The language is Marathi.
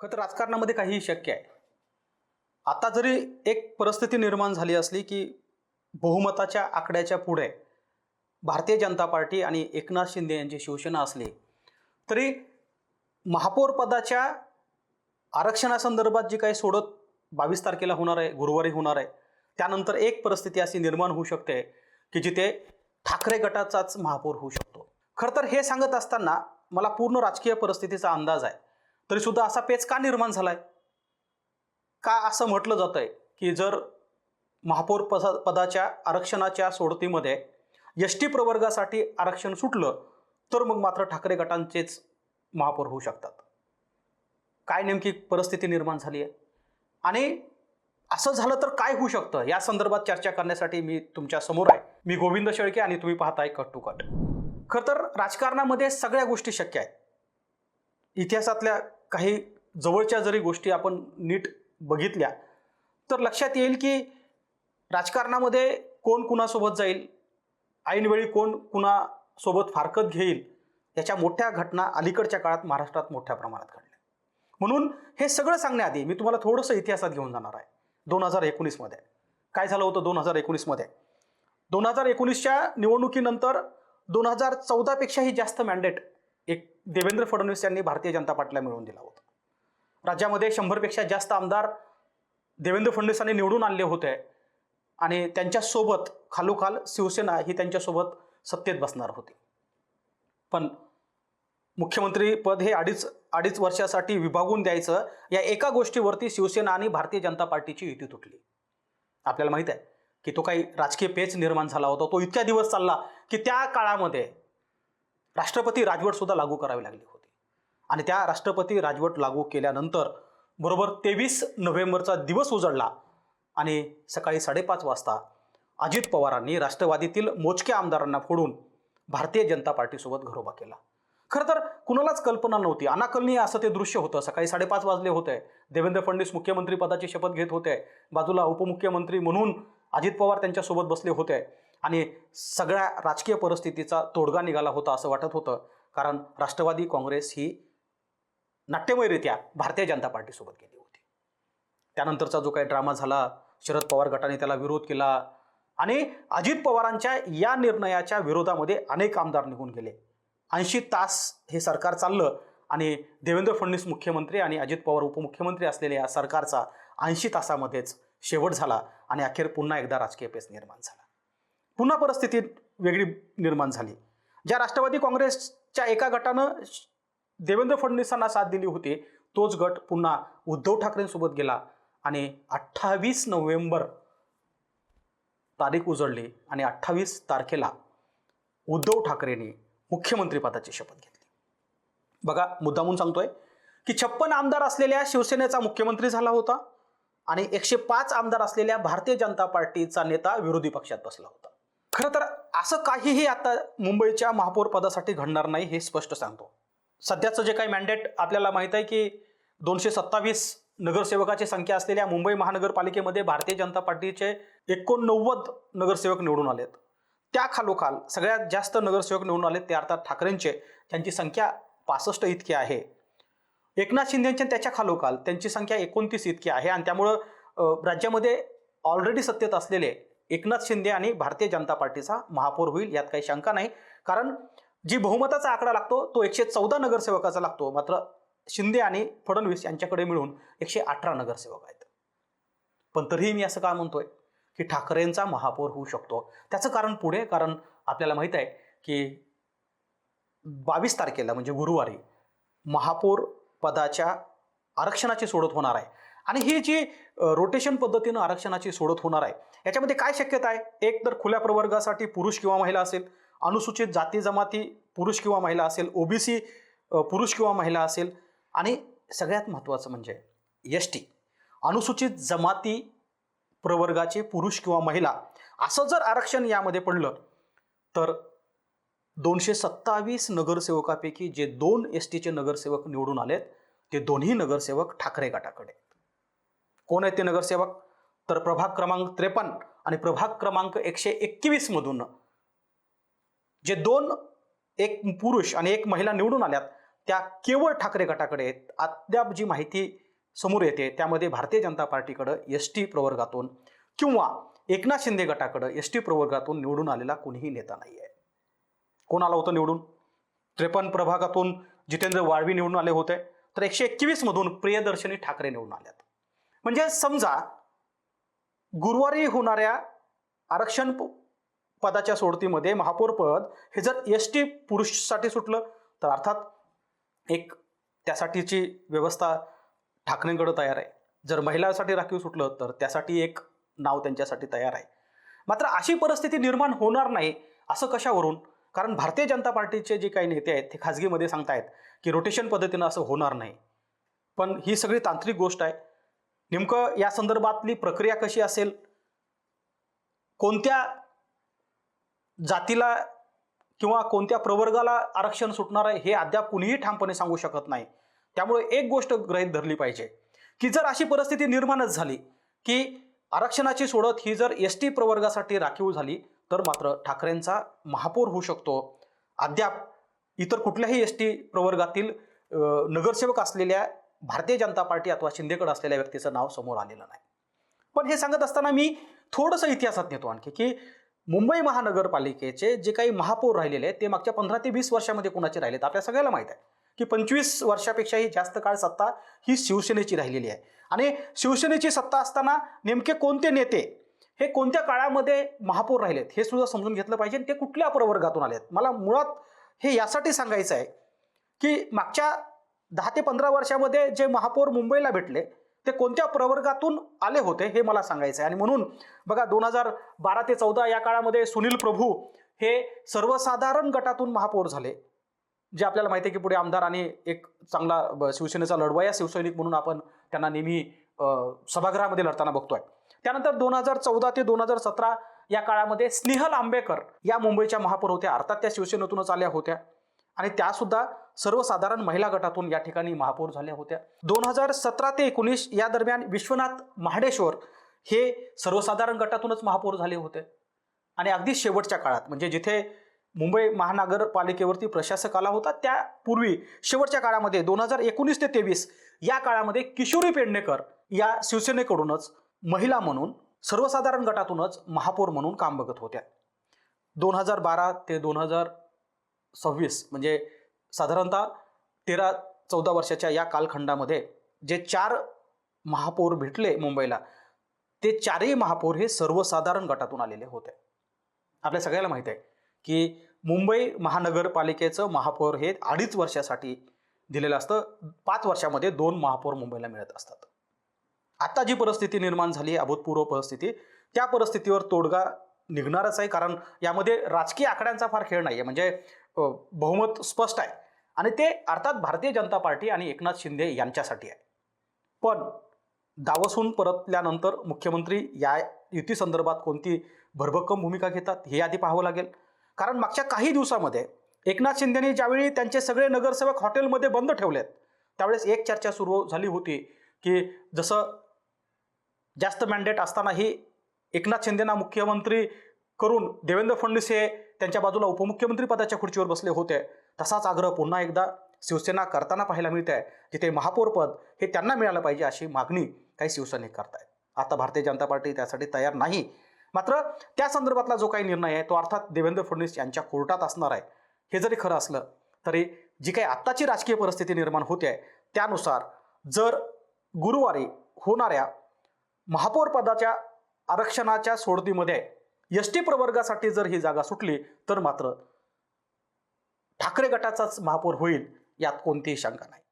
खरं राजकारणामध्ये काहीही शक्य आहे. आता जरी एक परिस्थिती निर्माण झाली असली की बहुमताच्या आकड्याच्या पुढे भारतीय जनता पार्टी आणि एकनाथ शिंदे यांची शिवसेना असली तरी महापौरपदाच्या आरक्षणासंदर्भात जी काही सोडत बावीस तारखेला होणार आहे गुरुवारी होणार आहे त्यानंतर एक परिस्थिती अशी निर्माण होऊ शकते की जिथे ठाकरे गटाचाच महापौर होऊ शकतो. खरं तर हे सांगत असताना मला पूर्ण राजकीय परिस्थितीचा अंदाज आहे. तरी सुद्धा असा पेच का निर्माण झालाय? का असं म्हटलं जात आहे की जर महापौर पसा पदाच्या आरक्षणाच्या सोडतीमध्ये एस टी प्रवर्गासाठी आरक्षण सुटलं तर मग मात्र ठाकरे गटांचेच महापौर होऊ शकतात. काय नेमकी परिस्थिती निर्माण झाली आहे? आणि असं झालं तर काय होऊ शकतं? या संदर्भात चर्चा करण्यासाठी मी तुमच्यासमोर आहे. मी गोविंद शेळके आणि तुम्ही पाहताय कट टू कट खरं तर राजकारणामध्ये सगळ्या गोष्टी शक्य आहेत. इतिहासातल्या काही जवळच्या जरी गोष्टी आपण नीट बघितल्या तर लक्षात येईल की राजकारणामध्ये कोण कुणासोबत जाईल ऐनवेळी कोण कुणासोबत फारकत घेईल याच्या मोठ्या घटना अलीकडच्या काळात महाराष्ट्रात मोठ्या प्रमाणात घडल्या. म्हणून हे सगळं सांगण्याआधी मी तुम्हाला थोडंसं इतिहासात घेऊन जाणार आहे. दोन हजार एकोणीसमध्ये. काय झालं होतं दोन हजार एकोणीसमध्ये? दोन हजार एकोणीसच्या निवडणुकीनंतर दोन हजार चौदापेक्षाही जास्त मॅन्डेट एक देवेंद्र फडणवीस यांनी भारतीय जनता पार्टीला मिळवून दिला होता. राज्यामध्ये शंभरपेक्षा जास्त आमदार देवेंद्र फडणवीसांनी निवडून आणले होते आणि त्यांच्यासोबत खालोखाल शिवसेना ही त्यांच्यासोबत सत्तेत बसणार होती. पण मुख्यमंत्री पद हे अडीच अडीच वर्षासाठी विभागून द्यायचं या एका गोष्टीवरती शिवसेना आणि भारतीय जनता पार्टीची युती तुटली. आपल्याला माहीत आहे की तो काही राजकीय पेच निर्माण झाला होता तो इतक्या दिवस चालला की त्या काळामध्ये राष्ट्रपती राजवटसुद्धा लागू करावी लागली होती. आणि त्या राष्ट्रपती राजवट लागू केल्यानंतर बरोबर तेवीस नोव्हेंबरचा दिवस उजळला आणि सकाळी साडेपाच वाजता अजित पवारांनी राष्ट्रवादीतील मोजक्या आमदारांना फोडून भारतीय जनता पार्टीसोबत घरोबा केला. खरं तर कुणालाच कल्पना नव्हती. अनाकलनीय असं ते दृश्य होतं. सकाळी साडेपाच वाजले होते. देवेंद्र फडणवीस मुख्यमंत्री पदाची शपथ घेत होते. बाजूला उपमुख्यमंत्री म्हणून अजित पवार त्यांच्यासोबत बसले होते. आणि सगळ्या राजकीय परिस्थितीचा तोडगा निघाला होता असं वाटत होतं. कारण राष्ट्रवादी काँग्रेस ही नाट्यमयरित्या भारतीय जनता पार्टीसोबत गेली होती. त्यानंतरचा जो काही ड्रामा झाला शरद पवार गटाने त्याला विरोध केला आणि अजित पवारांच्या या निर्णयाच्या विरोधामध्ये अनेक आमदार निघून गेले. ऐंशी तास हे सरकार चाललं आणि देवेंद्र फडणवीस मुख्यमंत्री आणि अजित पवार उपमुख्यमंत्री असलेल्या या सरकारचा ऐंशी तासामध्येच शेवट झाला आणि अखेर पुन्हा एकदा राजकीय पेच निर्माण झाला. पुन्हा परिस्थिती वेगळी निर्माण झाली. ज्या राष्ट्रवादी काँग्रेसच्या एका गटानं देवेंद्र फडणवीसांना साथ दिली होती तोच गट पुन्हा उद्धव ठाकरेंसोबत गेला आणि अठ्ठावीस नोव्हेंबर तारीख उजळली आणि अठ्ठावीस तारखेला उद्धव ठाकरेंनी मुख्यमंत्रीपदाची शपथ घेतली. बघा मुद्दामून सांगतोय की छप्पन आमदार असलेल्या शिवसेनेचा मुख्यमंत्री झाला होता आणि एकशे पाच आमदार असलेल्या भारतीय जनता पार्टीचा नेता विरोधी पक्षात बसला होता. खरं तर असं काहीही आता मुंबईच्या महापौर पदासाठी घडणार नाही हे स्पष्ट सांगतो. सध्याचं जे काही मॅन्डेट आपल्याला माहीत आहे की दोनशे सत्तावीस नगरसेवकाची संख्या असलेल्या मुंबई महानगरपालिकेमध्ये भारतीय जनता पार्टीचे एकोणनव्वद नगरसेवक निवडून आलेत. त्या खालोखाल सगळ्यात जास्त नगरसेवक निवडून आलेत ते अर्थात ठाकरेंचे. त्यांची संख्या पासष्ट इतकी आहे. एकनाथ शिंदेचे त्याच्या खालोखाल त्यांची संख्या एकोणतीस इतकी आहे आणि त्यामुळं राज्यामध्ये ऑलरेडी सत्तेत असलेले एकनाथ शिंदे आणि भारतीय जनता पार्टीचा महापौर होईल यात काही शंका नाही. कारण जी बहुमताचा आकडा लागतो तो एकशे चौदा नगरसेवकाचा लागतो. मात्र शिंदे आणि फडणवीस यांच्याकडे मिळून एकशे अठरा नगरसेवक आहेत. पण तरीही मी असं का म्हणतोय की ठाकरेंचा महापौर होऊ शकतो? त्याचं कारण पुढे कारण आपल्याला माहीत आहे की बावीस तारखेला म्हणजे गुरुवारी महापौर पदाच्या आरक्षणाची सोडत होणार आहे. आणि ही जी रोटेशन पद्धतीनं आरक्षणाची सोडत होणार आहे याच्यामध्ये काय शक्यता आहे? एक तर खुल्या प्रवर्गासाठी पुरुष किंवा महिला असेल अनुसूचित जाती जमाती पुरुष किंवा महिला असेल ओबीसी पुरुष किंवा महिला असेल आणि सगळ्यात महत्त्वाचं म्हणजे एस टी. अनुसूचित जमाती प्रवर्गाचे पुरुष किंवा महिला असं जर आरक्षण यामध्ये पडलं तर दोनशे सत्तावीस नगरसेवकापैकी जे दोन एस टीचे नगरसेवक निवडून आलेत ते दोन्ही नगरसेवक ठाकरे गटाकडे. कोण आहेत ते नगरसेवक? तर प्रभाग क्रमांक त्रेपन्न आणि प्रभाग क्रमांक एकशे एकवीसमधून जे दोन एक पुरुष आणि एक महिला निवडून आल्यात त्या केवळ ठाकरे गटाकडे आहेत. अद्याप जी माहिती समोर येते त्यामध्ये भारतीय जनता पार्टीकडं एस टी प्रवर्गातून किंवा एकनाथ शिंदे गटाकडं एस टी प्रवर्गातून निवडून आलेला कोणीही नेता नाही आहे कोण आला होतं निवडून? त्रेपन्न प्रभागातून जितेंद्र वाळवी निवडून आले होते. तर एकशे एकवीसमधून प्रियदर्शनी ठाकरे निवडून आल्यात. म्हणजे समजा गुरुवारी होणाऱ्या आरक्षण प- पदाच्या सोडतीमध्ये महापौर पद हे जर एस टी पुरुषसाठी सुटलं तर अर्थात एक त्यासाठीची व्यवस्था ठाकरेंकडे तयार आहे. जर महिलांसाठी राखीव सुटलं तर त्यासाठी एक नाव त्यांच्यासाठी तयार आहे. मात्र अशी परिस्थिती निर्माण होणार नाही असं कशावरून? कारण भारतीय जनता पार्टीचे जे काही नेते आहेत ते खाजगीमध्ये सांगतायत की रोटेशन पद्धतीनं असं होणार नाही. पण ही सगळी तांत्रिक गोष्ट आहे. नेमकं या संदर्भातली प्रक्रिया कशी असेल? कोणत्या जातीला किंवा कोणत्या प्रवर्गाला आरक्षण सुटणार आहे हे अद्याप कुणीही ठामपणे सांगू शकत नाही. त्यामुळे एक गोष्ट ग्रहित धरली पाहिजे की जर अशी परिस्थिती निर्माणच झाली की आरक्षणाची सोडत ही जर एस टी प्रवर्गासाठी राखीव झाली तर मात्र ठाकरेंचा महापौर होऊ शकतो. अद्याप इतर कुठल्याही एस टी प्रवर्गातील नगरसेवक असलेल्या भारतीय जनता पार्टी अथवा शिंदेकडे असलेल्या व्यक्तीचं नाव समोर आलेलं नाही. पण हे सांगत असताना मी थोडंसं इतिहासात नेतो आणखी की मुंबई महानगरपालिकेचे जे काही महापौर राहिलेले आहेत ते मागच्या पंधरा ते वीस वर्षामध्ये कोणाचे राहिलेत आपल्या सगळ्याला माहीत आहे. की पंचवीस वर्षापेक्षाही जास्त काळ सत्ता ही शिवसेनेची राहिलेली आहे. आणि शिवसेनेची सत्ता असताना नेमके कोणते नेते हे कोणत्या काळामध्ये महापौर राहिलेत हे सुद्धा समजून घेतलं पाहिजे. ते कुठल्या प्रवर्गातून आलेत? मला मुळात हे यासाठी सांगायचं आहे की मागच्या दहा ते पंधरा वर्षामध्ये जे महापौर मुंबईला भेटले ते कोणत्या प्रवर्गातून आले होते हे मला सांगायचं आहे आणि म्हणून बघा दोन हजार बारा ते चौदा या काळामध्ये सुनील प्रभू हे सर्वसाधारण गटातून महापौर झाले. जे आपल्याला माहिती आहे की पुढे आमदार आणि एक चांगला ब- शिवसेनेचा लढवया शिवसैनिक म्हणून आपण त्यांना नेहमी सभागृहामध्ये लढताना बघतोय. त्यानंतर दोन हजार चौदा ते दोन हजार सतरा या काळामध्ये स्नेहल आंबेकर या मुंबईच्या महापौर होत्या. अर्थात त्या शिवसेनेतूनच आल्या होत्या. आणि त्यासुद्धा सर्वसाधारण महिला गटातून या ठिकाणी महापौर झाल्या होत्या. दोन हजार सतरा ते एकोणीस या दरम्यान विश्वनाथ महाडेश्वर हे सर्वसाधारण गटातूनच महापौर झाले होते. आणि अगदी शेवटच्या काळात म्हणजे जिथे मुंबई महानगरपालिकेवरती प्रशासक आला होता त्यापूर्वी शेवटच्या काळामध्ये दोन हजार एकोणीस ते तेवीस या काळामध्ये किशोरी पेडणेकर या शिवसेनेकडूनच महिला म्हणून सर्वसाधारण गटातूनच महापौर म्हणून काम बघत होत्या. दोन हजार बारा ते दोन हजार सव्वीस म्हणजे साधारणतः तेरा चौदा वर्षाच्या या कालखंडामध्ये जे चार महापौर भेटले मुंबईला ते चारही महापौर हे सर्वसाधारण गटातून आलेले होते. आपल्या सगळ्याला माहीत आहे की मुंबई महानगरपालिकेचं महापौर हे अडीच वर्षासाठी दिलेलं असतं. पाच वर्षामध्ये दोन महापौर मुंबईला मिळत असतात. आता जी परिस्थिती निर्माण झाली आहे अभूतपूर्व परिस्थिती त्या परिस्थितीवर तोडगा निघणारच आहे. कारण यामध्ये राजकीय आकड्यांचा फार खेळ नाही आहे म्हणजे बहुमत स्पष्ट आहे. आणि ते अर्थात भारतीय जनता पार्टी आणि एकनाथ शिंदे यांच्यासाठी आहे. पण दावसून परतल्यानंतर मुख्यमंत्री या युती संदर्भात कोणती भरभक्कम भूमिका घेतात हे आधी पाहावं लागेल. कारण मागच्या काही दिवसामध्ये एकनाथ शिंदेने ज्यावेळी त्यांचे सगळे नगरसेवक हॉटेलमध्ये बंद ठेवलेत त्यावेळेस एक चर्चा सुरू झाली होती की जसं जास्त मॅन्डेट असतानाही एकनाथ शिंदेना मुख्यमंत्री करून देवेंद्र फडणवीस हे त्यांच्या बाजूला उपमुख्यमंत्री पदाच्या खुर्चीवर बसले होते. तसाच आग्रह पुन्हा एकदा शिवसेना करताना पाहायला मिळते आहे जिथे महापौरपद हे त्यांना मिळालं पाहिजे अशी मागणी काही शिवसैनिक करतायत. आता भारतीय जनता पार्टी त्यासाठी तयार नाही. मात्र त्या संदर्भातला जो काही निर्णय आहे तो अर्थात देवेंद्र फडणवीस यांच्या कोर्टात असणार आहे. हे जरी खरं असलं तरी जी काही आत्ताची राजकीय परिस्थिती निर्माण होते आहे त्यानुसार जर गुरुवारी होणाऱ्या महापौरपदाच्या आरक्षणाच्या सोडतीमध्ये एस टी प्रवर्गासाठी जर ही जागा सुटली तर मात्र ठाकरे गटाचाच महापौर होईल यात कोणतीही शंका नाही.